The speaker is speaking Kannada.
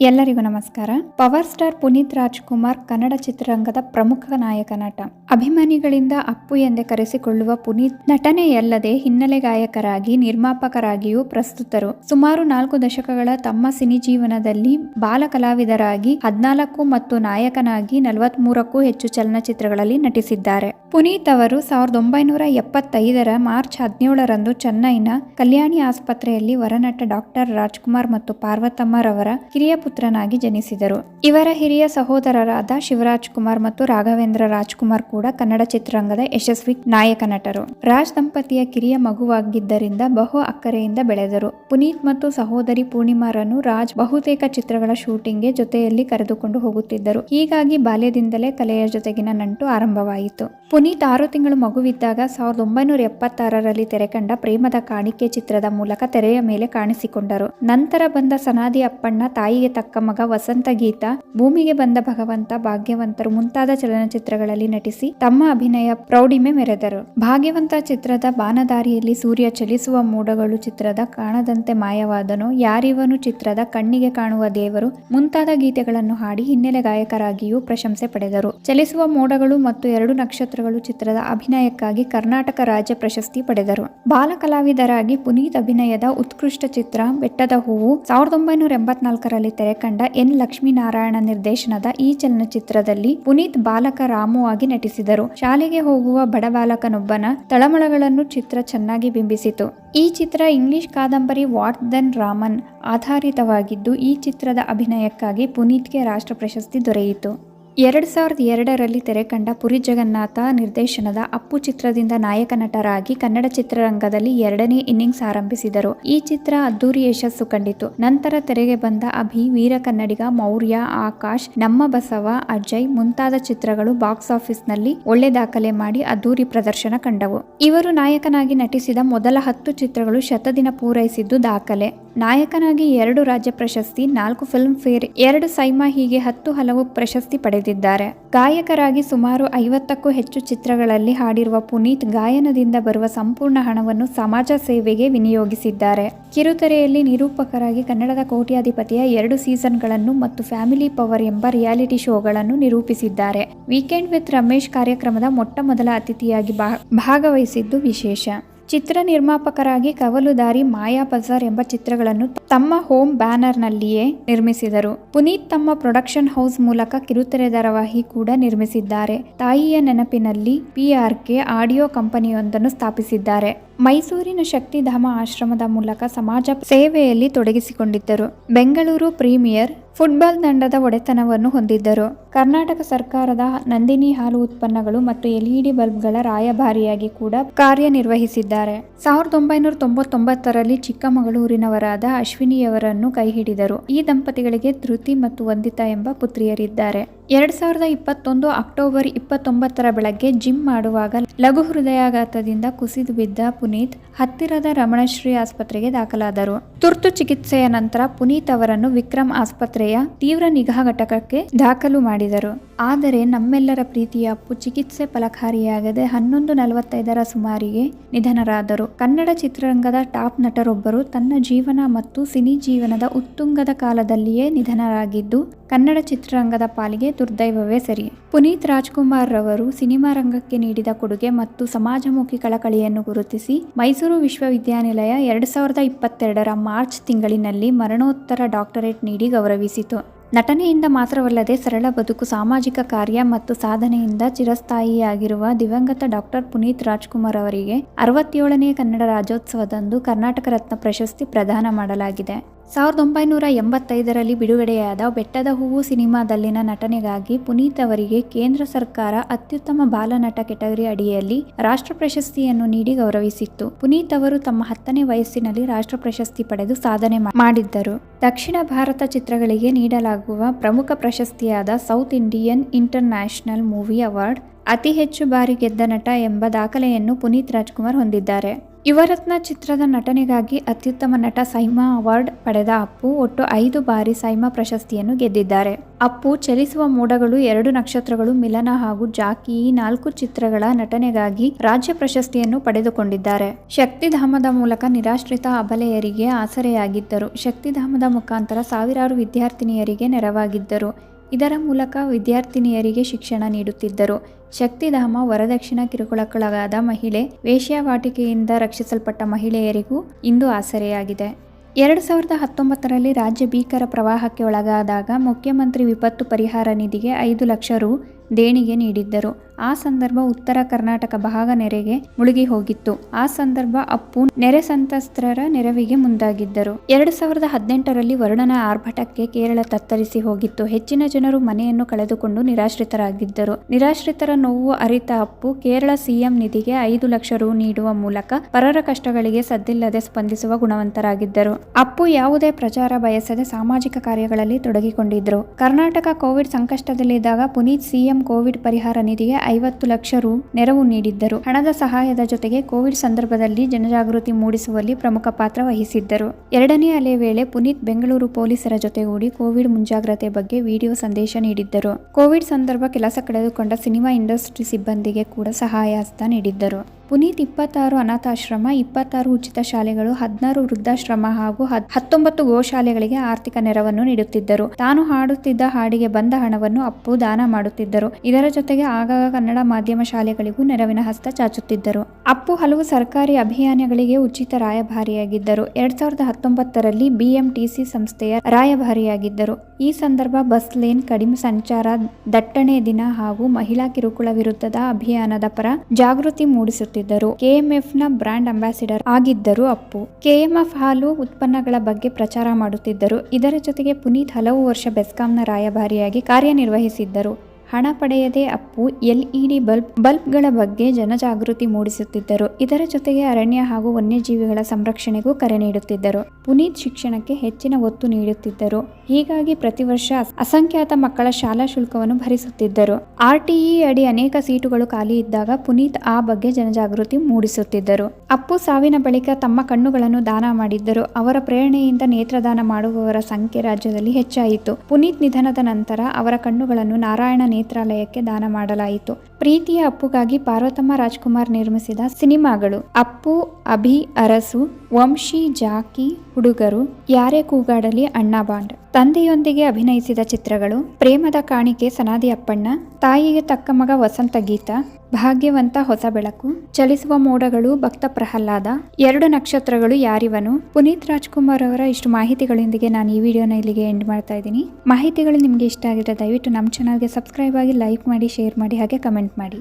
ಎಲ್ಲರಿಗೂ ನಮಸ್ಕಾರ. ಪವರ್ ಸ್ಟಾರ್ ಪುನೀತ್ ರಾಜ್ಕುಮಾರ್ ಕನ್ನಡ ಚಿತ್ರರಂಗದ ಪ್ರಮುಖ ನಾಯಕ ನಟ. ಅಭಿಮಾನಿಗಳಿಂದ ಅಪ್ಪು ಎಂದೇ ಕರೆಸಿಕೊಳ್ಳುವ ಪುನೀತ್ ನಟನೆಯಲ್ಲದೆ ಹಿನ್ನೆಲೆ ಗಾಯಕರಾಗಿ, ನಿರ್ಮಾಪಕರಾಗಿಯೂ ಪ್ರಸ್ತುತರು. ಸುಮಾರು ನಾಲ್ಕು ದಶಕಗಳ ತಮ್ಮ ಸಿನಿ ಜೀವನದಲ್ಲಿ ಬಾಲ ಕಲಾವಿದರಾಗಿ, ಹದ್ನಾಲ್ಕು ಮತ್ತು ನಾಯಕನಾಗಿ ನಲವತ್ಮೂರಕ್ಕೂ ಹೆಚ್ಚು ಚಲನಚಿತ್ರಗಳಲ್ಲಿ ನಟಿಸಿದ್ದಾರೆ. ಪುನೀತ್ ಅವರು ಸಾವಿರದ ಒಂಬೈನೂರ ಎಪ್ಪತ್ತೈದರ ಮಾರ್ಚ್ ಹದಿನೇಳರಂದು ಚೆನ್ನೈನ ಕಲ್ಯಾಣಿ ಆಸ್ಪತ್ರೆಯಲ್ಲಿ ವರನಟ ಡಾಕ್ಟರ್ ರಾಜ್ಕುಮಾರ್ ಮತ್ತು ಪಾರ್ವತಮ್ಮರವರ ಕಿರಿಯ ಪುತ್ರನಾಗಿ ಜನಿಸಿದರು. ಇವರ ಹಿರಿಯ ಸಹೋದರರಾದ ಶಿವರಾಜ್ ಕುಮಾರ್ ಮತ್ತು ರಾಘವೇಂದ್ರ ರಾಜ್ಕುಮಾರ್ ಕೂಡ ಕನ್ನಡ ಚಿತ್ರರಂಗದ ಯಶಸ್ವಿ ನಾಯಕ ನಟರು. ರಾಜ್ ದಂಪತಿಯ ಕಿರಿಯ ಮಗುವಾಗಿದ್ದರಿಂದ ಬಹು ಅಕ್ಕರೆಯಿಂದ ಬೆಳೆದರು. ಪುನೀತ್ ಮತ್ತು ಸಹೋದರಿ ಪೂರ್ಣಿಮಾರನ್ನು ರಾಜ್ ಬಹುತೇಕ ಚಿತ್ರಗಳ ಶೂಟಿಂಗ್ಗೆ ಜೊತೆಯಲ್ಲಿ ಕರೆದುಕೊಂಡು ಹೋಗುತ್ತಿದ್ದರು. ಹೀಗಾಗಿ ಬಾಲ್ಯದಿಂದಲೇ ಕಲೆಯ ಜೊತೆಗಿನ ನಂಟು ಆರಂಭವಾಯಿತು. ಪುನೀತ್ ಆರು ತಿಂಗಳು ಮಗುವಿದ್ದಾಗ ಸಾವಿರದ ಒಂಬೈನೂರ ಎಪ್ಪತ್ತಾರರಲ್ಲಿ ತೆರೆಕಂಡ ಪ್ರೇಮದ ಕಾಣಿಕೆ ಚಿತ್ರದ ಮೂಲಕ ತೆರೆಯ ಮೇಲೆ ಕಾಣಿಸಿಕೊಂಡರು. ನಂತರ ಬಂದ ಸನಾದಿ ಅಪ್ಪಣ್ಣ ತಾಯಿಗೆ ತಕ್ಕ ಮಗ ವಸಂತ ಗೀತ ಭೂಮಿಗೆ ಬಂದ ಭಗವಂತ ಭಾಗ್ಯವಂತರು ಮುಂತಾದ ಚಲನಚಿತ್ರಗಳಲ್ಲಿ ನಟಿಸಿ ತಮ್ಮ ಅಭಿನಯ ಪ್ರೌಢಿಮೆ ಮೆರೆದರು. ಭಾಗ್ಯವಂತ ಚಿತ್ರದ ಬಾನದಾರಿಯಲ್ಲಿ ಸೂರ್ಯ ಚಲಿಸುವ ಮೋಡಗಳು ಚಿತ್ರದ ಕಾಣದಂತೆ ಮಾಯವಾದನು, ಯಾರಿವನು ಚಿತ್ರದ ಕಣ್ಣಿಗೆ ಕಾಣುವ ದೇವರು ಮುಂತಾದ ಗೀತೆಗಳನ್ನು ಹಾಡಿ ಹಿನ್ನೆಲೆ ಗಾಯಕರಾಗಿಯೂ ಪ್ರಶಂಸೆ ಪಡೆದರು. ಚಲಿಸುವ ಮೋಡಗಳು ಮತ್ತು ಎರಡು ನಕ್ಷತ್ರಗಳು ಚಿತ್ರದ ಅಭಿನಯಕ್ಕಾಗಿ ಕರ್ನಾಟಕ ರಾಜ್ಯ ಪ್ರಶಸ್ತಿ ಪಡೆದರು. ಬಾಲ ಕಲಾವಿದರಾಗಿ ಪುನೀತ್ ಅಭಿನಯದ ಉತ್ಕೃಷ್ಟ ಚಿತ್ರ ಬೆಟ್ಟದ ಹೂವು ಸಾವಿರದ ಒಂಬೈನೂರ ಎಂಬತ್ನಾಲ್ಕರಲ್ಲಿ ತೆರೆಕಂಡ ಎನ್. ಲಕ್ಷ್ಮೀನಾರಾಯಣ ನಿರ್ದೇಶನದ ಈ ಚಲನಚಿತ್ರದಲ್ಲಿ ಪುನೀತ್ ಬಾಲಕ ರಾಮು ಆಗಿ ನಟಿಸಿದರು. ಶಾಲೆಗೆ ಹೋಗುವ ಬಡ ಬಾಲಕನೊಬ್ಬನ ತಳಮಳಗಳನ್ನು ಚಿತ್ರ ಚೆನ್ನಾಗಿ ಬಿಂಬಿಸಿತು. ಈ ಚಿತ್ರ ಇಂಗ್ಲಿಷ್ ಕಾದಂಬರಿ ವಾಟ್ ದೆನ್ ರಾಮನ್ ಆಧಾರಿತವಾಗಿದ್ದು, ಈ ಚಿತ್ರದ ಅಭಿನಯಕ್ಕಾಗಿ ಪುನೀತ್ಗೆ ರಾಷ್ಟ್ರ ಪ್ರಶಸ್ತಿ ದೊರೆಯಿತು. ಎರಡು ಸಾವಿರದ ಎರಡರಲ್ಲಿ ತೆರೆಕಂಡ ಪುರಿ ಜಗನ್ನಾಥ ನಿರ್ದೇಶನದ ಅಪ್ಪು ಚಿತ್ರದಿಂದ ನಾಯಕ ನಟರಾಗಿ ಕನ್ನಡ ಚಿತ್ರರಂಗದಲ್ಲಿ ಎರಡನೇ ಇನ್ನಿಂಗ್ಸ್ ಆರಂಭಿಸಿದರು. ಈ ಚಿತ್ರ ಅದ್ದೂರಿ ಯಶಸ್ಸು ಕಂಡಿತು. ನಂತರ ತೆರೆಗೆ ಬಂದ ಅಭಿ, ವೀರ ಕನ್ನಡಿಗ ಮೌರ್ಯ, ಆಕಾಶ್, ನಮ್ಮ ಬಸವ, ಅಜಯ್ ಮುಂತಾದ ಚಿತ್ರಗಳು ಬಾಕ್ಸ್ ಆಫೀಸ್ನಲ್ಲಿ ಒಳ್ಳೆ ದಾಖಲೆ ಮಾಡಿ ಅದ್ದೂರಿ ಪ್ರದರ್ಶನ ಕಂಡವು. ಇವರು ನಾಯಕನಾಗಿ ನಟಿಸಿದ ಮೊದಲ ಹತ್ತು ಚಿತ್ರಗಳು ಶತದಿನ ಪೂರೈಸಿದ್ದು ದಾಖಲೆ. ನಾಯಕನಾಗಿ ಎರಡು ರಾಜ್ಯ ಪ್ರಶಸ್ತಿ, ನಾಲ್ಕು ಫಿಲ್ಮ್ ಫೇರ್ ಎರಡು ಸೈಮಾ ಹೀಗೆ ಹತ್ತು ಹಲವು ಪ್ರಶಸ್ತಿ ಪಡೆದಿದ್ದಾರೆ ಗಾಯಕರಾಗಿ ಸುಮಾರು ಐವತ್ತಕ್ಕೂ ಹೆಚ್ಚು ಚಿತ್ರಗಳಲ್ಲಿ ಹಾಡಿರುವ ಪುನೀತ್ ಗಾಯನದಿಂದ ಬರುವ ಸಂಪೂರ್ಣ ಹಣವನ್ನು ಸಮಾಜ ಸೇವೆಗೆ ವಿನಿಯೋಗಿಸಿದ್ದಾರೆ. ಕಿರುತೆರೆಯಲ್ಲಿ ನಿರೂಪಕರಾಗಿ ಕನ್ನಡದ ಕೋಟ್ಯಾಧಿಪತಿಯ ಎರಡು ಸೀಸನ್ಗಳನ್ನು ಮತ್ತು ಫ್ಯಾಮಿಲಿ ಪವರ್ ಎಂಬ ರಿಯಾಲಿಟಿ ಶೋಗಳನ್ನು ನಿರೂಪಿಸಿದ್ದಾರೆ. ವೀಕೆಂಡ್ ವಿತ್ ರಮೇಶ್ ಕಾರ್ಯಕ್ರಮದ ಮೊಟ್ಟ ಮೊದಲ ಅತಿಥಿಯಾಗಿ ಭಾಗವಹಿಸಿದ್ದು ವಿಶೇಷ. ಚಿತ್ರ ನಿರ್ಮಾಪಕರಾಗಿ ಕವಲುದಾರಿ ಮಾಯಾ ಬಜಾರ್ ಎಂಬ ಚಿತ್ರಗಳನ್ನು ತಮ್ಮ ಹೋಮ್ ಬ್ಯಾನರ್ನಲ್ಲಿಯೇ ನಿರ್ಮಿಸಿದರು. ಪುನೀತ್ ತಮ್ಮ ಪ್ರೊಡಕ್ಷನ್ ಹೌಸ್ ಮೂಲಕ ಕಿರುತೆರೆ ಧಾರಾವಾಹಿ ಕೂಡ ನಿರ್ಮಿಸಿದ್ದಾರೆ. ತಾಯಿಯ ನೆನಪಿನಲ್ಲಿ ಪಿಆರ್ಕೆ ಆಡಿಯೋ ಕಂಪನಿಯೊಂದನ್ನು ಸ್ಥಾಪಿಸಿದ್ದಾರೆ. ಮೈಸೂರಿನ ಶಕ್ತಿಧಾಮ ಆಶ್ರಮದ ಮೂಲಕ ಸಮಾಜ ಸೇವೆಯಲ್ಲಿ ತೊಡಗಿಸಿಕೊಂಡಿದ್ದರು. ಬೆಂಗಳೂರು ಪ್ರೀಮಿಯರ್ ಫುಟ್ಬಾಲ್ ತಂಡದ ಒಡೆತನವನ್ನು ಹೊಂದಿದ್ದರು. ಕರ್ನಾಟಕ ಸರ್ಕಾರದ ನಂದಿನಿ ಹಾಲು ಉತ್ಪನ್ನಗಳು ಮತ್ತು ಎಲ್ಇಡಿ ಬಲ್ಬ್ಗಳ ರಾಯಭಾರಿಯಾಗಿ ಕೂಡ ಕಾರ್ಯನಿರ್ವಹಿಸಿದ್ದಾರೆ. ಸಾವಿರದ ಒಂಬೈನೂರ ತೊಂಬತ್ತೊಂಬತ್ತರಲ್ಲಿ ಚಿಕ್ಕಮಗಳೂರಿನವರಾದ ಅಶ್ವಿನಿಯವರನ್ನು ಕೈಹಿಡಿದರು. ಈ ದಂಪತಿಗಳಿಗೆ ಧೃತಿ ಮತ್ತು ವಂದಿತಾ ಎಂಬ ಪುತ್ರಿಯರಿದ್ದಾರೆ. ಎರಡ್ ಸಾವಿರದ ಇಪ್ಪತ್ತೊಂದು ಅಕ್ಟೋಬರ್ ಇಪ್ಪತ್ತೊಂಬತ್ತರ ಬೆಳಗ್ಗೆ ಜಿಮ್ ಮಾಡುವಾಗ ಲಘು ಹೃದಯಾಘಾತದಿಂದ ಕುಸಿದು ಬಿದ್ದ ಪುನೀತ್ ಹತ್ತಿರದ ರಮಣಶ್ರೀ ಆಸ್ಪತ್ರೆಗೆ ದಾಖಲಾದರು. ತುರ್ತು ಚಿಕಿತ್ಸೆಯ ನಂತರ ಪುನೀತ್ ಅವರನ್ನು ವಿಕ್ರಮ್ ಆಸ್ಪತ್ರೆಯ ತೀವ್ರ ನಿಗಾ ಘಟಕಕ್ಕೆ ದಾಖಲು ಮಾಡಿದರು. ಆದರೆ ನಮ್ಮೆಲ್ಲರ ಪ್ರೀತಿಯ ಅಪ್ಪು ಚಿಕಿತ್ಸೆ ಫಲಕಾರಿಯಾಗದೆ ಹನ್ನೊಂದು ನಲವತ್ತೈದರ ಸುಮಾರಿಗೆ ನಿಧನರಾದರು. ಕನ್ನಡ ಚಿತ್ರರಂಗದ ಟಾಪ್ ನಟರೊಬ್ಬರು ತನ್ನ ಜೀವನ ಮತ್ತು ಸಿನಿ ಜೀವನದ ಉತ್ತುಂಗದ ಕಾಲದಲ್ಲಿಯೇ ನಿಧನರಾಗಿದ್ದು, ಕನ್ನಡ ಚಿತ್ರರಂಗದ ಪಾಲಿಗೆ ದುರ್ದೈವವೇ ಸರಿ. ಪುನೀತ್ ರಾಜ್ಕುಮಾರ್ ರವರು ಸಿನಿಮಾ ರಂಗಕ್ಕೆ ನೀಡಿದ ಕೊಡುಗೆ ಮತ್ತು ಸಮಾಜಮುಖಿ ಕಳಕಳಿಯನ್ನು ಗುರುತಿಸಿ ಮೈಸೂರು ವಿಶ್ವವಿದ್ಯಾನಿಲಯ ಎರಡು ಸಾವಿರದ ಇಪ್ಪತ್ತೆರಡರ ಮಾರ್ಚ್ ತಿಂಗಳಿನಲ್ಲಿ ಮರಣೋತ್ತರ ಡಾಕ್ಟರೇಟ್ ನೀಡಿ ಗೌರವಿಸಿತು. ನಟನೆಯಿಂದ ಮಾತ್ರವಲ್ಲದೆ ಸರಳ ಬದುಕು, ಸಾಮಾಜಿಕ ಕಾರ್ಯ ಮತ್ತು ಸಾಧನೆಯಿಂದ ಚಿರಸ್ಥಾಯಿಯಾಗಿರುವ ದಿವಂಗತ ಡಾಕ್ಟರ್ ಪುನೀತ್ ರಾಜ್ಕುಮಾರ್ ಅವರಿಗೆ ಅರವತ್ತೇಳನೇ ಕನ್ನಡ ರಾಜ್ಯೋತ್ಸವದಂದು ಕರ್ನಾಟಕ ರತ್ನ ಪ್ರಶಸ್ತಿ ಪ್ರದಾನ ಮಾಡಲಾಗಿದೆ. ಸಾವಿರದ ಒಂಬೈನೂರ ಎಂಬತ್ತೈದರಲ್ಲಿ ಬಿಡುಗಡೆಯಾದ ಬೆಟ್ಟದ ಹೂವು ಸಿನಿಮಾದಲ್ಲಿನ ನಟನೆಗಾಗಿ ಪುನೀತ್ ಅವರಿಗೆ ಕೇಂದ್ರ ಸರ್ಕಾರ ಅತ್ಯುತ್ತಮ ಬಾಲನಟ ಕೆಟಗರಿ ಅಡಿಯಲ್ಲಿ ರಾಷ್ಟ್ರ ಪ್ರಶಸ್ತಿಯನ್ನು ನೀಡಿ ಗೌರವಿಸಿತ್ತು. ಪುನೀತ್ ಅವರು ತಮ್ಮ ಹತ್ತನೇ ವಯಸ್ಸಿನಲ್ಲಿ ರಾಷ್ಟ್ರ ಪ್ರಶಸ್ತಿ ಪಡೆದು ಸಾಧನೆ ಮಾಡಿದ್ದರು. ದಕ್ಷಿಣ ಭಾರತ ಚಿತ್ರಗಳಿಗೆ ನೀಡಲಾಗುವ ಪ್ರಮುಖ ಪ್ರಶಸ್ತಿಯಾದ South Indian international movie award ಅತಿ ಹೆಚ್ಚು ಬಾರಿ ಗೆದ್ದ ನಟ ಎಂಬ ದಾಖಲೆಯನ್ನು ಪುನೀತ್ ರಾಜ್ಕುಮಾರ್ ಹೊಂದಿದ್ದಾರೆ. ಯುವರತ್ನ ಚಿತ್ರದ ನಟನೆಗಾಗಿ ಅತ್ಯುತ್ತಮ ನಟ ಸೈಮಾ ಅವಾರ್ಡ್ ಪಡೆದ ಅಪ್ಪು ಒಟ್ಟು ಐದು ಬಾರಿ ಸೈಮಾ ಪ್ರಶಸ್ತಿಯನ್ನು ಗೆದ್ದಿದ್ದಾರೆ. ಅಪ್ಪು ಚಲಿಸುವ ಮೋಡಗಳು ಎರಡು ನಕ್ಷತ್ರಗಳು ಮಿಲನ ಹಾಗೂ ಜಾಕಿ ಈ ನಾಲ್ಕು ಚಿತ್ರಗಳ ನಟನೆಗಾಗಿ ರಾಜ್ಯ ಪ್ರಶಸ್ತಿಯನ್ನು ಪಡೆದುಕೊಂಡಿದ್ದಾರೆ. ಶಕ್ತಿಧಾಮದ ಮೂಲಕ ನಿರಾಶ್ರಿತ ಅಬಲೆಯರಿಗೆ ಆಸರೆಯಾಗಿದ್ದರು. ಶಕ್ತಿಧಾಮದ ಮುಖಾಂತರ ಸಾವಿರಾರು ವಿದ್ಯಾರ್ಥಿನಿಯರಿಗೆ ನೆರವಾಗಿದ್ದರು. ಇದರ ಮೂಲಕ ವಿದ್ಯಾರ್ಥಿನಿಯರಿಗೆ ಶಿಕ್ಷಣ ನೀಡುತ್ತಿದ್ದರು. ಶಕ್ತಿಧಾಮ ವರದಕ್ಷಿಣ ಕಿರುಕುಳಕ್ಕೊಳಗಾದ ಮಹಿಳೆ ವೇಶ್ಯಾವಾಟಿಕೆಯಿಂದ ರಕ್ಷಿಸಲ್ಪಟ್ಟ ಮಹಿಳೆಯರಿಗೂ ಇಂದು ಆಸರೆಯಾಗಿದೆ. ಎರಡು ಸಾವಿರದ ಹತ್ತೊಂಬತ್ತರಲ್ಲಿ ರಾಜ್ಯ ಭೀಕರ ಪ್ರವಾಹಕ್ಕೆ ಒಳಗಾದಾಗ ಮುಖ್ಯಮಂತ್ರಿ ವಿಪತ್ತು ಪರಿಹಾರ ನಿಧಿಗೆ ಐದು ಲಕ್ಷ ರು ದೇಣಿಗೆ ನೀಡಿದ್ದರು. ಆ ಸಂದರ್ಭ ಉತ್ತರ ಕರ್ನಾಟಕ ಭಾಗ ನೆರೆಗೆ ಮುಳುಗಿ ಹೋಗಿತ್ತು. ಆ ಸಂದರ್ಭ ಅಪ್ಪು ನೆರೆ ಸಂತ್ರಸ್ತರ ನೆರವಿಗೆ ಮುಂದಾಗಿದ್ದರು. ಎರಡು ಸಾವಿರದ ಹದಿನೆಂಟರಲ್ಲಿ ವರುಣನ ಆರ್ಭಟಕ್ಕೆ ಕೇರಳ ತತ್ತರಿಸಿ ಹೋಗಿತ್ತು. ಹೆಚ್ಚಿನ ಜನರು ಮನೆಯನ್ನು ಕಳೆದುಕೊಂಡು ನಿರಾಶ್ರಿತರಾಗಿದ್ದರು. ನಿರಾಶ್ರಿತರ ನೋವು ಅರಿತ ಅಪ್ಪು ಕೇರಳ ಸಿಎಂ ನಿಧಿಗೆ ಐದು ಲಕ್ಷ ರು ನೀಡುವ ಮೂಲಕ ಪರರ ಕಷ್ಟಗಳಿಗೆ ಸದ್ದಿಲ್ಲದೆ ಸ್ಪಂದಿಸುವ ಗುಣವಂತರಾಗಿದ್ದರು. ಅಪ್ಪು ಯಾವುದೇ ಪ್ರಚಾರ ಬಯಸದೆ ಸಾಮಾಜಿಕ ಕಾರ್ಯಗಳಲ್ಲಿ ತೊಡಗಿಕೊಂಡಿದ್ದರು. ಕರ್ನಾಟಕ ಕೋವಿಡ್ ಸಂಕಷ್ಟದಲ್ಲಿದ್ದಾಗ ಪುನೀತ್ ಸಿಎಂ ಕೋವಿಡ್ ಪರಿಹಾರ ನಿಧಿಗೆ ಐವತ್ತು ಲಕ್ಷ ರು ನೆರವು ನೀಡಿದ್ದರು. ಹಣದ ಸಹಾಯದ ಜೊತೆಗೆ ಕೋವಿಡ್ ಸಂದರ್ಭದಲ್ಲಿ ಜನಜಾಗೃತಿ ಮೂಡಿಸುವಲ್ಲಿ ಪ್ರಮುಖ ಪಾತ್ರ ವಹಿಸಿದ್ದರು. ಎರಡನೇ ಅಲೆ ವೇಳೆ ಪುನೀತ್ ಬೆಂಗಳೂರು ಪೊಲೀಸರ ಜೊತೆಗೂಡಿ ಕೋವಿಡ್ ಮುಂಜಾಗ್ರತೆ ಬಗ್ಗೆ ವಿಡಿಯೋ ಸಂದೇಶ ನೀಡಿದ್ದರು. ಕೋವಿಡ್ ಸಂದರ್ಭ ಕೆಲಸ ಕಳೆದುಕೊಂಡ ಸಿನಿಮಾ ಇಂಡಸ್ಟ್ರಿ ಸಿಬ್ಬಂದಿಗೆ ಕೂಡ ಸಹಾಯ ಹಸ್ತ ನೀಡಿದ್ದರು. ಪುನೀತ್ ಇಪ್ಪತ್ತಾರು ಅನಾಥಾಶ್ರಮ, ಇಪ್ಪತ್ತಾರು ಉಚಿತ ಶಾಲೆಗಳು, ಹದಿನಾರು ವೃದ್ಧಾಶ್ರಮ ಹಾಗೂ ಹತ್- ಹತ್ತೊಂಬತ್ತು ಗೋಶಾಲೆಗಳಿಗೆ ಆರ್ಥಿಕ ನೆರವನ್ನು ನೀಡುತ್ತಿದ್ದರು. ತಾನು ಹಾಡುತ್ತಿದ್ದ ಹಾಡಿಗೆ ಬಂದ ಹಣವನ್ನು ಅಪ್ಪು ದಾನ ಮಾಡುತ್ತಿದ್ದರು. ಇದರ ಜೊತೆಗೆ ಆಗಾಗ ಕನ್ನಡ ಮಾಧ್ಯಮ ಶಾಲೆಗಳಿಗೂ ನೆರವಿನ ಹಸ್ತ ಚಾಚುತ್ತಿದ್ದರು. ಅಪ್ಪು ಹಲವು ಸರ್ಕಾರಿ ಅಭಿಯಾನಗಳಿಗೆ ಉಚಿತ ರಾಯಭಾರಿಯಾಗಿದ್ದರು. ಎರಡ್ ಸಾವಿರದ ಹತ್ತೊಂಬತ್ತರಲ್ಲಿ ಬಿಎಂಟಿಸಿ ಸಂಸ್ಥೆಯ ರಾಯಭಾರಿಯಾಗಿದ್ದರು. ಈ ಸಂದರ್ಭ ಬಸ್ ಲೇನ್ ಕಡಿಮೆ ಸಂಚಾರ, ದಟ್ಟಣೆ ದಿನ ಹಾಗೂ ಮಹಿಳಾ ಕಿರುಕುಳ ವಿರುದ್ಧದ ಅಭಿಯಾನದ ಪರ ಜಾಗೃತಿ ಮೂಡಿಸುತ್ತಿದ್ದರು. ಕೆಎಂಎಫ್ನ ಬ್ರಾಂಡ್ ಅಂಬಾಸಿಡರ್ ಆಗಿದ್ದರು ಅಪ್ಪು. ಕೆಎಂಎಫ್ ಹಾಲು ಉತ್ಪನ್ನಗಳ ಬಗ್ಗೆ ಪ್ರಚಾರ ಮಾಡುತ್ತಿದ್ದರು. ಇದರ ಜೊತೆಗೆ ಪುನೀತ್ ಹಲವು ವರ್ಷ ಬೆಸ್ಕಾಂನ ರಾಯಭಾರಿಯಾಗಿ ಕಾರ್ಯನಿರ್ವಹಿಸಿದ್ದರು. ಹಣ ಪಡೆಯದೆ ಅಪ್ಪು ಎಲ್ಇಡಿ ಬಲ್ಬ್, ಬಲ್ಬ್ಗಳ ಬಗ್ಗೆ ಜನಜಾಗೃತಿ ಮೂಡಿಸುತ್ತಿದ್ದರು. ಇದರ ಜೊತೆಗೆ ಅರಣ್ಯ ಹಾಗೂ ವನ್ಯಜೀವಿಗಳ ಸಂರಕ್ಷಣೆಗೂ ಕರೆ ನೀಡುತ್ತಿದ್ದರು. ಪುನೀತ್ ಶಿಕ್ಷಣಕ್ಕೆ ಹೆಚ್ಚಿನ ಒತ್ತು ನೀಡುತ್ತಿದ್ದರು. ಹೀಗಾಗಿ ಪ್ರತಿ ವರ್ಷ ಅಸಂಖ್ಯಾತ ಮಕ್ಕಳ ಶಾಲಾ ಶುಲ್ಕವನ್ನು ಭರಿಸುತ್ತಿದ್ದರು. ಆರ್ಟಿಇ ಅಡಿ ಅನೇಕ ಸೀಟುಗಳು ಖಾಲಿ ಇದ್ದಾಗ ಪುನೀತ್ ಆ ಬಗ್ಗೆ ಜನಜಾಗೃತಿ ಮೂಡಿಸುತ್ತಿದ್ದರು. ಅಪ್ಪು ಸಾವಿನ ಬಳಿಕ ತಮ್ಮ ಕಣ್ಣುಗಳನ್ನು ದಾನ ಮಾಡಿದ್ದರು. ಅವರ ಪ್ರೇರಣೆಯಿಂದ ನೇತ್ರದಾನ ಮಾಡುವವರ ಸಂಖ್ಯೆ ರಾಜ್ಯದಲ್ಲಿ ಹೆಚ್ಚಾಯಿತು. ಪುನೀತ್ ನಿಧನದ ನಂತರ ಅವರ ಕಣ್ಣುಗಳನ್ನು ನಾರಾಯಣ ನೇತ್ರಾಲಯಕ್ಕೆ ದಾನ ಮಾಡಲಾಯಿತು. ಪ್ರೀತಿಯ ಅಪ್ಪುಗಾಗಿ ಪಾರ್ವತಮ್ಮ ರಾಜ್ಕುಮಾರ್ ನಿರ್ಮಿಸಿದ ಸಿನಿಮಾಗಳು ಅಪ್ಪು, ಅಭಿ, ಅರಸು, ವಂಶಿ, ಜಾಕಿ, ಹುಡುಗರು, ಯಾರೇ ಕೂಗಾಡಲಿ ಅಣ್ಣಾ ಬಾಂಡ್. ತಂದೆಯೊಂದಿಗೆ ಅಭಿನಯಿಸಿದ ಚಿತ್ರಗಳು ಪ್ರೇಮದ ಕಾಣಿಕೆ ಸನಾದಿ ಅಪ್ಪಣ್ಣ, ತಾಯಿಗೆ ತಕ್ಕ ಮಗ ವಸಂತ ಗೀತ ಭಾಗ್ಯವಂತ ಹೊಸ ಬೆಳಕು, ಚಲಿಸುವ ಮೋಡಗಳು ಭಕ್ತ ಪ್ರಹ್ಲಾದ, ಎರಡು ನಕ್ಷತ್ರಗಳು ಯಾರಿವನು? ಪುನೀತ್ ರಾಜ್ಕುಮಾರ್ ಅವರ ಇಷ್ಟು ಮಾಹಿತಿಗಳೊಂದಿಗೆ ನಾನು ಈ ವಿಡಿಯೋನ ಇಲ್ಲಿಗೆ ಎಂಡ್ ಮಾಡ್ತಾ ಇದ್ದೀನಿ. ಮಾಹಿತಿಗಳು ನಿಮಗೆ ಇಷ್ಟ ಆಗಿದ್ರೆ ದಯವಿಟ್ಟು ನಮ್ಮ ಚಾನಲ್ಗೆ ಸಬ್ಸ್ಕ್ರೈಬ್ ಆಗಿ ಲೈಕ್ ಮಾಡಿ ಶೇರ್ ಮಾಡಿ, ಹಾಗೆ ಕಮೆಂಟ್ ಮಾಡಿ.